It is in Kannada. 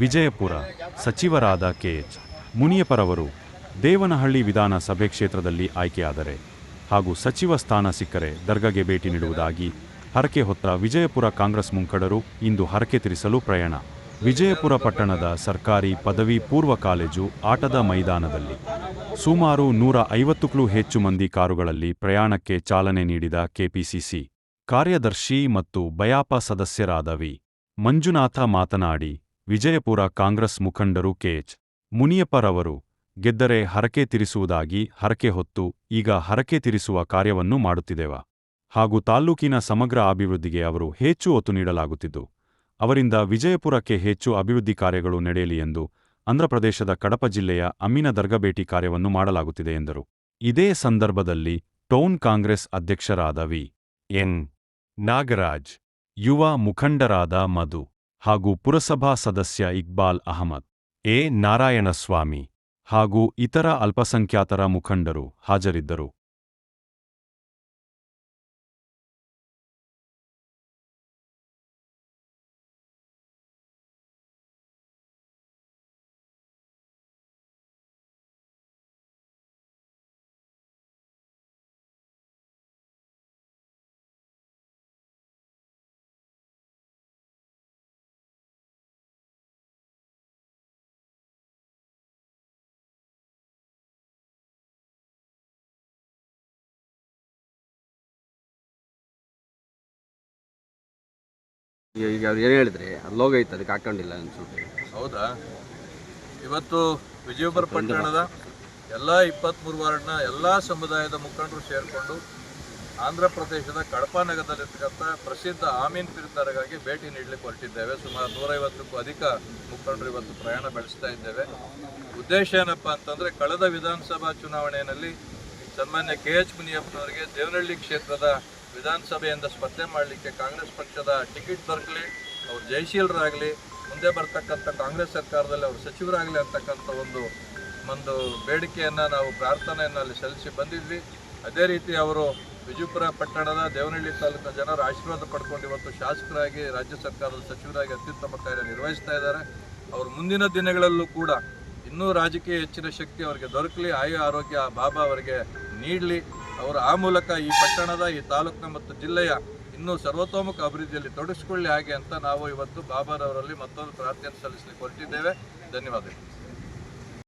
ವಿಜಯಪುರ ಸಚಿವರಾದ ಕೆಎಚ್ ಮುನಿಯಪ್ಪರವರು ದೇವನಹಳ್ಳಿ ವಿಧಾನಸಭೆ ಕ್ಷೇತ್ರದಲ್ಲಿ ಆಯ್ಕೆಯಾದರೆ ಹಾಗೂ ಸಚಿವ ಸ್ಥಾನ ಸಿಕ್ಕರೆ ದರ್ಗಾಗೆ ಭೇಟಿ ನೀಡುವುದಾಗಿ ಹರಕೆ ಹೊತ್ತ ವಿಜಯಪುರ ಕಾಂಗ್ರೆಸ್ ಮುಂಖಡರು ಇಂದು ಹರಕೆ ತೀರಿಸಲು ಪ್ರಯಾಣ. ವಿಜಯಪುರ ಪಟ್ಟಣದ ಸರ್ಕಾರಿ ಪದವಿ ಪೂರ್ವ ಕಾಲೇಜು ಆಟದ ಮೈದಾನದಲ್ಲಿ ಸುಮಾರು ನೂರ ಐವತ್ತಕ್ಕೂ ಹೆಚ್ಚು ಮಂದಿ ಕಾರುಗಳಲ್ಲಿ ಪ್ರಯಾಣಕ್ಕೆ ಚಾಲನೆ ನೀಡಿದ ಕೆಪಿಸಿಸಿ ಕಾರ್ಯದರ್ಶಿ ಮತ್ತು ಬಯಾಪ ಸದಸ್ಯರಾದ ವಿ. ಮಂಜುನಾಥ ಮಾತನಾಡಿ ವಿಜಯಪುರ ಕಾಂಗ್ರೆಸ್ ಮುಖಂಡರು ಕೆಎಚ್ ಮುನಿಯಪ್ಪರವರು ಗೆದ್ದರೆ ಹರಕೆ ತಿರಿಸುವುದಾಗಿ ಹರಕೆ ಹೊತ್ತು ಈಗ ಹರಕೆ ತಿರಿಸುವ ಕಾರ್ಯವನ್ನು ಮಾಡುತ್ತಿದ್ದೇವ. ಹಾಗೂ ತಾಲ್ಲೂಕಿನ ಸಮಗ್ರ ಅಭಿವೃದ್ಧಿಗೆ ಅವರು ಹೆಚ್ಚು ಒತ್ತು ನೀಡಲಾಗುತ್ತಿದ್ದು, ಅವರಿಂದ ವಿಜಯಪುರಕ್ಕೆ ಹೆಚ್ಚು ಅಭಿವೃದ್ಧಿ ಕಾರ್ಯಗಳು ನಡೆಯಲಿ ಎಂದು ಆಂಧ್ರಪ್ರದೇಶದ ಕಡಪ ಜಿಲ್ಲೆಯ ಅಮ್ಮಿನ ದರ್ಗಭೇಟಿ ಕಾರ್ಯವನ್ನು ಮಾಡಲಾಗುತ್ತಿದೆ ಎಂದರು. ಇದೇ ಸಂದರ್ಭದಲ್ಲಿ ಟೌನ್ ಕಾಂಗ್ರೆಸ್ ಅಧ್ಯಕ್ಷರಾದ ವಿ. ಎನ್. ನಾಗರಾಜ್, ಯುವ ಮುಖಂಡರಾದ ಮಧು ಹಾಗೂ ಪುರಸಭಾ ಸದಸ್ಯ ಇಕ್ಬಾಲ್ ಅಹಮದ್ ಎ. ನಾರಾಯಣಸ್ವಾಮಿ ಹಾಗೂ ಇತರ ಅಲ್ಪಸಂಖ್ಯಾತರ ಮುಖಂಡರು ಹಾಜರಿದ್ದರು. ಈಗ ಅವ್ರು ಏನು ಹೇಳಿದ್ರಿ? ಅದು ಲೋಗ ಐತೆ ಅದಕ್ಕೆ ಹಾಕೊಂಡಿಲ್ಲ ಅನ್ಸುತ್ತೆ ಹೌದಾ ಇವತ್ತು ವಿಜಯಪುರ ಪಟ್ಟಣದ ಎಲ್ಲ ಇಪ್ಪತ್ತ್ಮೂರು ವಾರ್ಡ್ನ ಎಲ್ಲ ಸಮುದಾಯದ ಮುಖಂಡರು ಸೇರಿಕೊಂಡು ಆಂಧ್ರ ಪ್ರದೇಶದ ಕಡಪ ನಗರದಲ್ಲಿರ್ತಕ್ಕಂಥ ಪ್ರಸಿದ್ಧ ಆಮೀನ್ ತೀರ್ಥರಿಗಾಗಿ ಭೇಟಿ ನೀಡಲಿಕ್ಕೆ ಹೊರಟಿದ್ದೇವೆ. ಸುಮಾರು ನೂರೈವತ್ತಕ್ಕೂ ಅಧಿಕ ಮುಖಂಡರು ಇವತ್ತು ಪ್ರಯಾಣ ಬೆಳೆಸ್ತಾ ಇದ್ದೇವೆ. ಉದ್ದೇಶ ಏನಪ್ಪ ಅಂತಂದರೆ ಕಳೆದ ವಿಧಾನಸಭಾ ಚುನಾವಣೆಯಲ್ಲಿ ಸನ್ಮಾನ್ಯ ಕೆ ಎಚ್ ಮುನಿಯಪ್ಪನವರಿಗೆ ದೇವನಹಳ್ಳಿ ಕ್ಷೇತ್ರದ ವಿಧಾನಸಭೆಯಿಂದ ಸ್ಪರ್ಧೆ ಮಾಡಲಿಕ್ಕೆ ಕಾಂಗ್ರೆಸ್ ಪಕ್ಷದ ಟಿಕೆಟ್ ದೊರಕಲಿ ಅವ್ರು ಜಯಶೀಲರಾಗಲಿ, ಮುಂದೆ ಬರ್ತಕ್ಕಂಥ ಕಾಂಗ್ರೆಸ್ ಸರ್ಕಾರದಲ್ಲಿ ಅವರು ಸಚಿವರಾಗಲಿ ಅಂತಕ್ಕಂಥ ಒಂದು ಒಂದು ಬೇಡಿಕೆಯನ್ನು ನಾವು ಪ್ರಾರ್ಥನೆಯನ್ನು ಅಲ್ಲಿ ಸಲ್ಲಿಸಿ ಬಂದಿದ್ವಿ. ಅದೇ ರೀತಿ ಅವರು ವಿಜಯಪುರ ಪಟ್ಟಣದ ದೇವನಹಳ್ಳಿ ತಾಲೂಕಿನ ಜನರ ಆಶೀರ್ವಾದ ಪಡ್ಕೊಂಡು ಇವತ್ತು ಶಾಸಕರಾಗಿ, ರಾಜ್ಯ ಸರ್ಕಾರದ ಸಚಿವರಾಗಿ ಅತ್ಯುತ್ತಮ ಕಾರ್ಯ ನಿರ್ವಹಿಸ್ತಾ ಇದ್ದಾರೆ. ಅವರು ಮುಂದಿನ ದಿನಗಳಲ್ಲೂ ಕೂಡ ಇನ್ನೂ ರಾಜಕೀಯ ಹೆಚ್ಚಿನ ಶಕ್ತಿ ಅವರಿಗೆ ದೊರಕಲಿ, ಆಯು ಆರೋಗ್ಯ ಬಾಬಾ ಅವರಿಗೆ ನೀಡಲಿ. ಅವರು ಆ ಮೂಲಕ ಈ ಪಟ್ಟಣದ, ಈ ತಾಲೂಕಿನ ಮತ್ತು ಜಿಲ್ಲೆಯ ಇನ್ನೂ ಸರ್ವತೋಮುಖ ಅಭಿವೃದ್ಧಿಯಲ್ಲಿ ತೊಡಗಿಸಿಕೊಳ್ಳಿ ಹಾಗೆ ಅಂತ ನಾವು ಇವತ್ತು ಬಾಬಾರವರಲ್ಲಿ ಮತ್ತೊಂದು ಪ್ರಾರ್ಥನೆ ಸಲ್ಲಿಸಲಿಕ್ಕೆ ಹೊರಟಿದ್ದೇವೆ. ಧನ್ಯವಾದಗಳು.